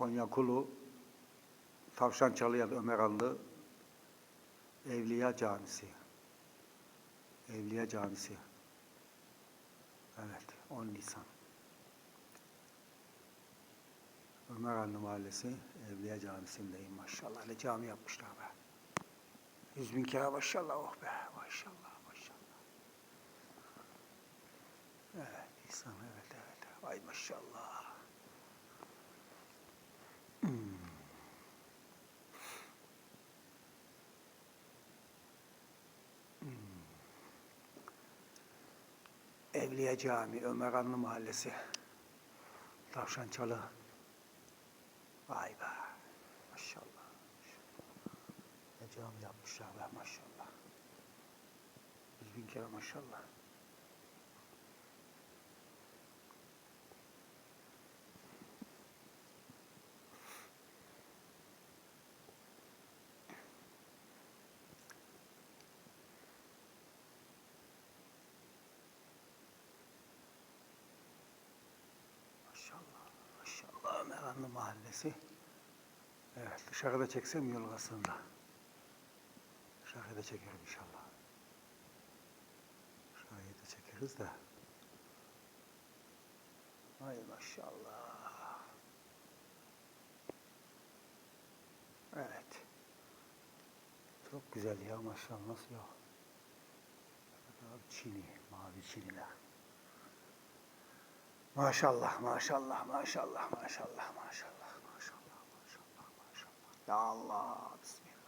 Konya Kulu, Tavşan Çalıyan Ömer Allı, Evliya Camisi. Evliya Camisi. Evet, 10 Nisan. Ömer Allı Mahallesi, Evliya Camisi'ndeyim maşallah. Ne cami yapmışlar be. Yüz bin kere maşallah oh be. Maşallah, maşallah. Evet, Nisan, evet, evet. Vay maşallah. Evliya Cami, Ömer Anlı Mahallesi. Tavşan Çalı. Vay be. Maşallah. Ne cami yapmışlar be maşallah. Yüz bin kere. Maşallah. Anlı Mahallesi. Evet dışarıda çeksem yol aslında. Dışarıda çekerim inşallah. Dışarıyı da çekeriz de. Ay maşallah. Evet. Çok güzel ya maşallah nasıl ya. Abi Çini, mavi Çiniler. Maşallah, maşallah, maşallah, maşallah, maşallah, maşallah, maşallah, maşallah. Ya Allah, Bismillah.